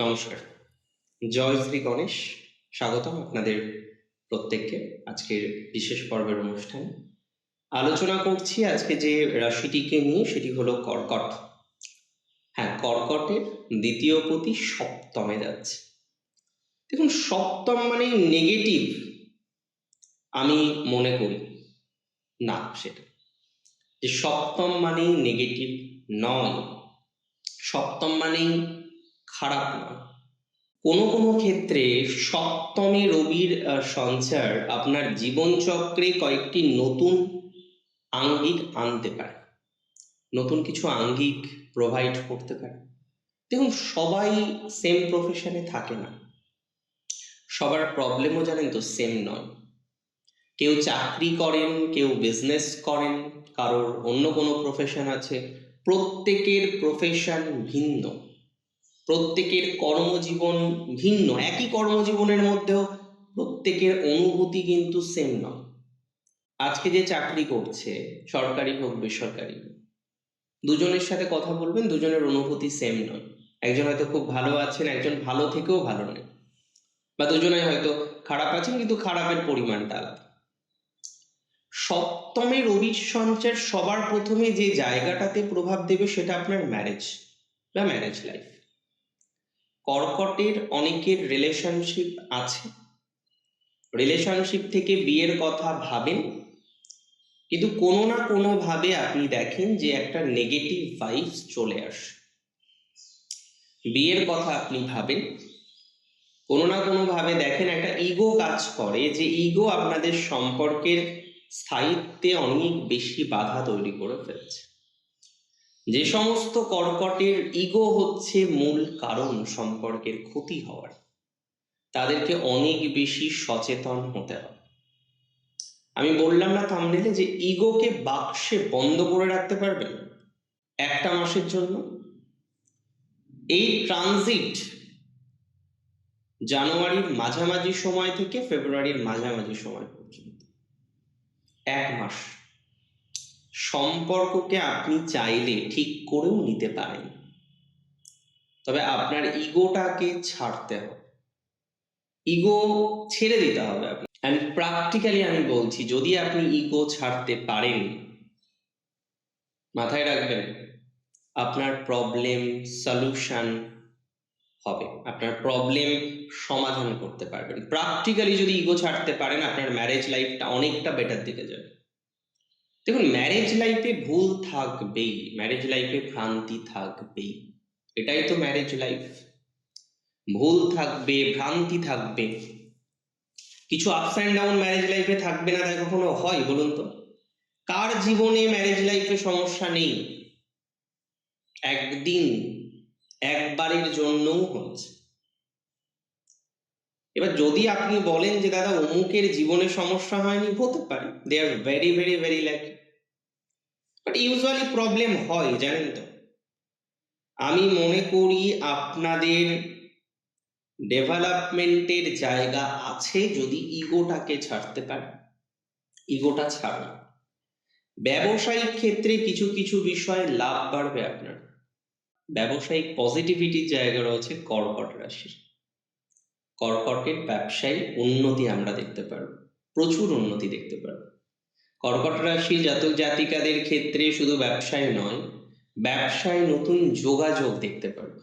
নমস্কার। জয় শ্রী গণেশ, স্বাগতম আপনাদের প্রত্যেককে আজকের বিশেষ পর্বের অনুষ্ঠানে। আলোচনা করছি আজকে যে রাশিটিকে নিয়ে, সেটি হলো কর্কট। হ্যাঁ কর্কটের দ্বিতীয় পতি সপ্তমে যাচ্ছে। দেখুন, সপ্তম মানে নেগেটিভ আমি মনে করি। না, সেটা। যে সপ্তম মানেই নেগেটিভ নয়, সপ্তম মানেই খারাপ নয় কোনো কোনো ক্ষেত্রে সপ্তমে রবির সঞ্চার আপনার জীবনচক্রে কয়েকটি নতুন আঙ্গিক আনতে পারে। নতুন কিছু আঙ্গিক প্রোভাইড করতে পারে। দেখুন, সবাই সেম প্রফেশনে থাকে না। সবার প্রবলেমও জানেন তো সেম নয়। কেউ চাকরি করেন, কেউ বিজনেস করেন, কারোর অন্য কোনো প্রফেশন আছে। প্রত্যেকের প্রফেশন ভিন্ন। প্রত্যেকের কর্মজীবন ভিন্ন, একই কর্মজীবনের মধ্যেও প্রত্যেকের অনুভূতি কিন্তু সেম নয়। আজকে যে চাকরি করছে, সরকারি হোক, বেসরকারি দুজনের সাথে কথা বলবেন, দুজনের অনুভূতি সেম নয়। একজন হয়তো খুব ভালো আছেন, একজন ভালো থেকেও ভালো নেই বা দুজনে হয়তো খারাপ আছেন, কিন্তু খারাপের পরিমাণটা আলাদা। সপ্তমে রবির সঞ্চার সবার প্রথমে যে জায়গাটাতে প্রভাব দেবে সেটা আপনার ম্যারেজ বা ম্যারেজ লাইফ কর্কটের অনেকের রিলেশনশিপ আছে। রিলেশনশিপ থেকে বিয়ের কথা ভাবেন, কিন্তু কোনো না কোনো ভাবে আপনি দেখেন যে একটা নেগেটিভ ভাইবস চলে আসে। বিয়ের কথা আপনি ভাবেন, কোনো না কোনো ভাবে দেখেন একটা ইগো কাজ করে যে ইগো আপনাদের সম্পর্কের স্থায়িত্বে অনেক বেশি বাধা তৈরি করে ফেলছে। যে সমস্ত কর্কটের ইগো হচ্ছে মূল কারণ সম্পর্কের ক্ষতি হওয়ার। তাদেরকে অনেক বেশি সচেতন হতে হবে। আমি বললাম না থামনেলে যে ইগোকে বাক্সে বন্ধ করে রাখতে পারবেন একটা মাসের জন্য? এই ট্রানজিট জানুয়ারির মাঝামাঝি সময় থেকে ফেব্রুয়ারির মাঝামাঝি সময় পর্যন্ত। এক মাস। সম্পর্ককে আপনি চাইলে ঠিক করেও নিতে পারেন। তবে আপনার ইগোটাকে ছাড়তে হবে। ইগো ছেড়ে দিতে হবে আপনি। অ্যান্ড প্র্যাকটিক্যালি আমি বলছি, যদি আপনি ইগো ছাড়তে পারেন, মাথায় রাখবেন, আপনার প্রবলেম সলিউশন হবে। আপনার প্রবলেম সমাধান করতে পারবেন। প্র্যাকটিক্যালি যদি ইগো ছাড়তে পারেন, আপনার ম্যারেজ লাইফটা অনেকটা বেটার দিকে যাবে। দেখুন ম্যারেজ লাইফে ভুল থাকবেই ম্যারেজ লাইফে ভ্রান্তি থাকবেই। এটাই তো ম্যারেজ লাইফ ভুল থাকবে, ভ্রান্তি থাকবে। কিছু আপস অ্যান্ড ডাউন ম্যারেজ লাইফে থাকবে না তাই কখনো হয় বলুন তো? কার জীবনে ম্যারেজ লাইফে সমস্যা নেই? একদিন, একবারের জন্যও হচ্ছে। এবার যদি আপনি বলেন যে, দাদা, অমুকের জীবনে সমস্যা হয়নি? হতে পারে। They are very very very lucky but usually problem হয়, জানেন তো। আমি মনে করি আপনাদের ডেভেলপমেন্টের জায়গা আছে যদি ইগোটাকে ছাড়তে পারে ইগোটা ছাড়া ব্যবসায়িক ক্ষেত্রে কিছু কিছু বিষয়ে লাভ বাড়বে আপনার। ব্যবসায়িক পজিটিভিটির জায়গা রয়েছে কর্কট রাশির। কর্কটের ব্যবসায়ী উন্নতি আমরা দেখতে পারব, প্রচুর উন্নতি দেখতে পারব। কর্কট রাশি জাতক জাতিকাদের ক্ষেত্রে শুধু ব্যবসায় নয়, ব্যবসায় নতুন যোগাযোগ দেখতে পারব।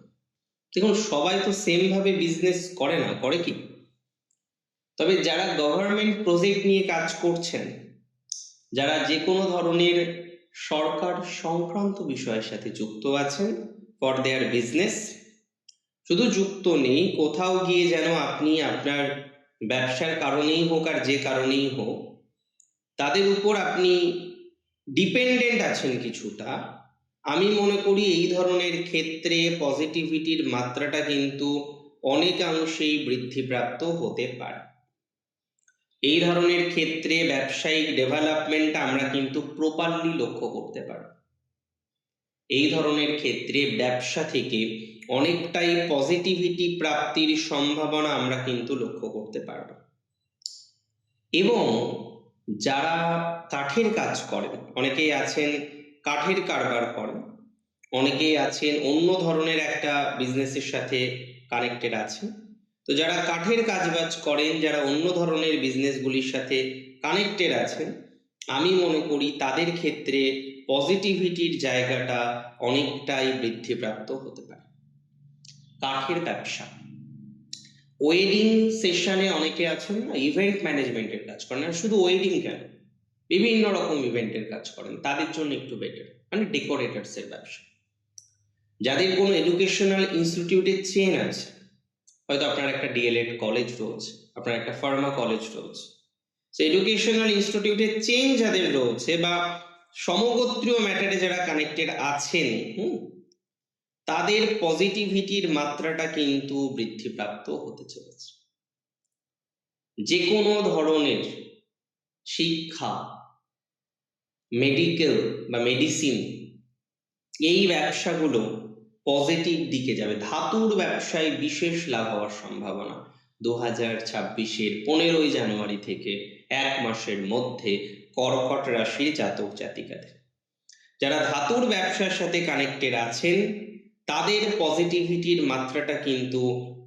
দেখুন, সবাই তো সেম ভাবে বিজনেস করে না, করে কি? তবে যারা গভর্নমেন্ট প্রজেক্ট নিয়ে কাজ করছেন, যারা যে কোনো ধরনের সরকার সংক্রান্ত বিষয়ের সাথে যুক্ত আছেন ফর দেয়ার বিজনেস শুধু যুক্ত নেই, কোথাও গিয়ে যেন আপনি আপনার ব্যবসার কারণেই হোক আর যে কারণেই হোক, তাদের উপর আপনি ডিপেন্ডেন্ট আছেন কিছুটা। আমি মনে করি এই ধরনের ক্ষেত্রে পজিটিভিটির মাত্রাটা কিন্তু অনেকাংশেই বৃদ্ধিপ্রাপ্ত হতে পারে। এই ধরনের ক্ষেত্রে ব্যবসায়িক ডেভেলপমেন্ট আমরা কিন্তু প্রপারলি লক্ষ্য করতে পারি। এই ধরনের ক্ষেত্রে ব্যবসা থেকে অনেকটাই পজিটিভিটি প্রাপ্তির সম্ভাবনা আমরা কিন্তু লক্ষ্য করতে পারব। এবং যারা কাঠের কাজ করেন, অনেকেই আছেন কাঠের কারবার করেন, অনেকেই আছেন অন্য ধরনের একটা বিজনেসের সাথে কানেক্টেড আছেন, তো যারা কাঠের কাজবাজ করেন, যারা অন্য ধরনের বিজনেসগুলির সাথে কানেক্টেড আছেন, আমি মনে করি তাদের ক্ষেত্রে পজিটিভিটির জায়গাটা অনেকটাই বৃদ্ধিপ্রাপ্ত হতে পারে। কাঠের ব্যবসা। ওয়েডিং সেশনে অনেকে আছেন না ইভেন্ট ম্যানেজমেন্টের কাজ করেন, আর শুধু ওয়েডিং কেন? বিভিন্ন রকম ইভেন্টের কাজ করেন, তাদের জন্য একটু বেটার মানে ডেকোরেটার্স এর ব্যবসা। যাদের কোনো এডুকেশনাল ইনস্টিটিউটের চেন আছে, হয়তো আপনার একটা ডিএলএড কলেজ রয়েছে, আপনার একটা ফার্মা কলেজ রয়েছে সো এডুকেশনাল ইনস্টিটিউটের চেন যাদের রয়েছে বা সমগোত্রীয় ম্যাটারে যারা কানেক্টেড আছেন, হুম তাদের পজিটিভিটির মাত্রাটা কিন্তু বৃদ্ধিপ্রাপ্ত হতে চলেছে। যে কোনো ধরনের শিক্ষা মেডিকেল বা মেডিসিন এই ব্যবসাগুলো পজিটিভ দিকে যাবে। ধাতুর ব্যবসায় বিশেষ লাভ হওয়ার সম্ভাবনা দু হাজার ছাব্বিশের পনেরোই জানুয়ারি থেকে এক মাসের মধ্যে কর্কট রাশির জাতক জাতিকাদের যারা ধাতুর ব্যবসার সাথে কানেক্টেড আছেন তাদের পজিটিভিটির মাত্রাটা কিন্তু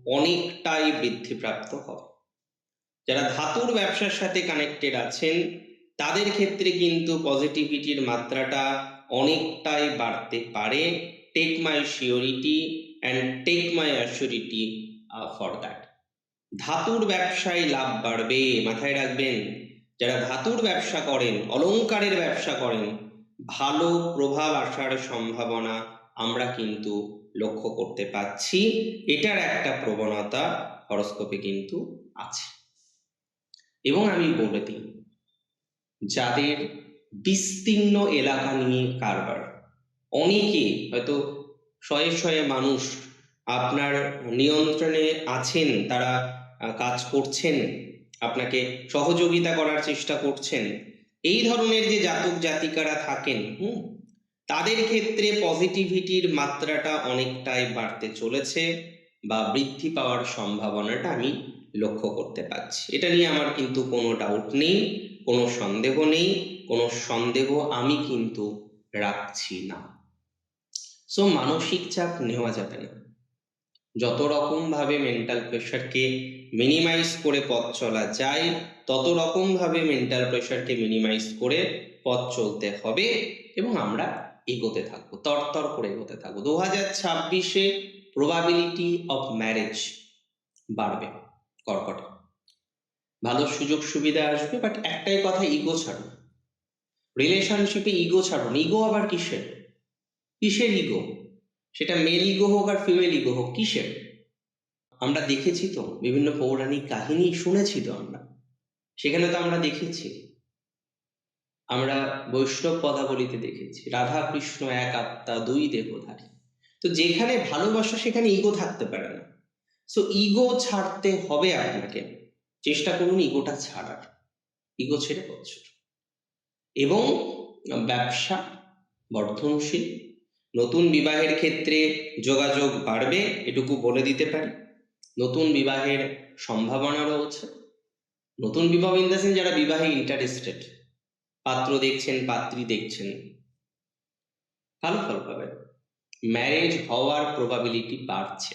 অনেকটাই বৃদ্ধিপ্রাপ্ত হবে। যারা ধাতুর ব্যবসার সাথে কানেক্টেড আছেন, তাদের ক্ষেত্রে কিন্তু পজিটিভিটির মাত্রাটা অনেকটাই বাড়তে পারে। Take my surety and take my assurity for that ধাতুর ব্যবসায় লাভ বাড়বে, মাথায় রাখবেন, যারা ধাতুর ব্যবসা করেন, অলংকারের ব্যবসা করেন, ভালো প্রভাব আসার সম্ভাবনা আমরা কিন্তু লক্ষ্য করতে পাচ্ছি, এটার একটা প্রবণতা হরস্কোপে কিন্তু আছে। এবং আমি বলে দিই, যাদের বিস্তীর্ণ এলাকা নিয়ে কারবার, অনেকে হয়তো শয়ে শয়ে মানুষ আপনার নিয়ন্ত্রণে আছেন, তারা কাজ করছেন, আপনাকে সহযোগিতা করার চেষ্টা করছেন, এই ধরনের যে জাতক জাতিকারা থাকেন, হুম তাদের ক্ষেত্রে পজিটিভিটির মাত্রাটা অনেকটাই বাড়তে চলেছে বা বৃদ্ধি পাওয়ার সম্ভাবনাটা আমি লক্ষ্য করতে পারছি। এটা নিয়ে আমার কিন্তু কোনো ডাউট নেই, কোনো সন্দেহ নেই, কোনো সন্দেহ আমি কিন্তু রাখছি না। সো মানসিক চাপ নেওয়া যাবে না। যত রকম ভাবে মেন্টাল প্রেশারকে মিনিমাইজ করে পথ চলা যায়, তত রকম ভাবে মেন্টাল প্রেশারকে মিনিমাইজ করে পথ চলতে হবে এবং আমরা এগোতে থাকব, তরতর করে এগোতে থাকব। দু হাজার ছাব্বিশে প্রবাবিলিটি অফ ম্যারেজ বাড়বে কর্কটে। ভালো সুযোগ সুবিধা আসবে বাট একটাই কথা ইগো ছাড়ুন। রিলেশনশিপে ইগো ছাড়ুন। ইগো আবার কিসের? কিসের ইগো সেটা মেল ইগো হোক আর ফিমেল ইগো হোক, কিসের? আমরা দেখেছি তো, বিভিন্ন পৌরাণিক কাহিনী শুনেছি তো আমরা। সেখানে তো আমরা দেখেছি। আমরা বৈষ্ণব পদাবলিতে দেখেছি রাধা কৃষ্ণ এক আত্মা, দুই দেহধারী। তো যেখানে ভালোবাসা, সেখানে ইগো থাকতে পারে না। সো ইগো ছাড়তে হবে আপনাকে। চেষ্টা করুন ইগোটা ছাড়ার। ইগো ছেড়ে বছর এবং ব্যবসা, বর্ধনশীল, নতুন বিবাহের ক্ষেত্রে যোগাযোগ বাড়বে, এটুকু বলে দিতে পারি। নতুন বিবাহের সম্ভাবনা রয়েছে। নতুন বিবাহ ইন দ্য যারা বিবাহে ইন্টারেস্টেড পাত্র দেখছেন, পাত্রী দেখছেন। ভালো ফল পাবেন। ম্যারেজ হওয়ার প্রবাবিলিটি বাড়ছে।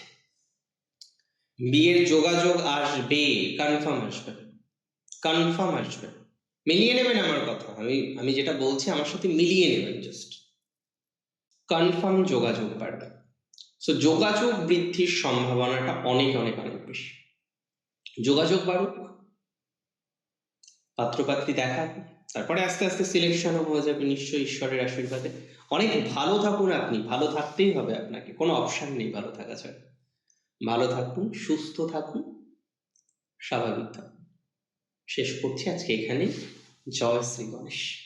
বিয়ের যোগাযোগ আসবে কনফার্ম আসবে। কনফার্ম আসবে। মিলিয়ে নেবেন আমার কথা। আমি আমি যেটা বলছি, আমার সাথে মিলিয়ে নেবেন জাস্ট কনফার্ম যোগাযোগ বাড়বে। সো যোগাযোগ বৃদ্ধির সম্ভাবনাটা অনেক অনেক অনেক বেশি। যোগাযোগ বাড়ুক। পাত্রপাত্রী দেখা তারপরে আস্তে আস্তে সিলেকশনও হয়ে যাবে নিশ্চয়ই ঈশ্বরের আশীর্বাদে। অনেক ভালো থাকুন আপনি, ভালো থাকতেই হবে আপনাকে, কোনো অপশান নেই ভালো থাকা ছাড়া। ভালো থাকুন, সুস্থ থাকুন, স্বাভাবিক থাকুন। শেষ করছি আজকে এখানে জয় শ্রী গণেশ।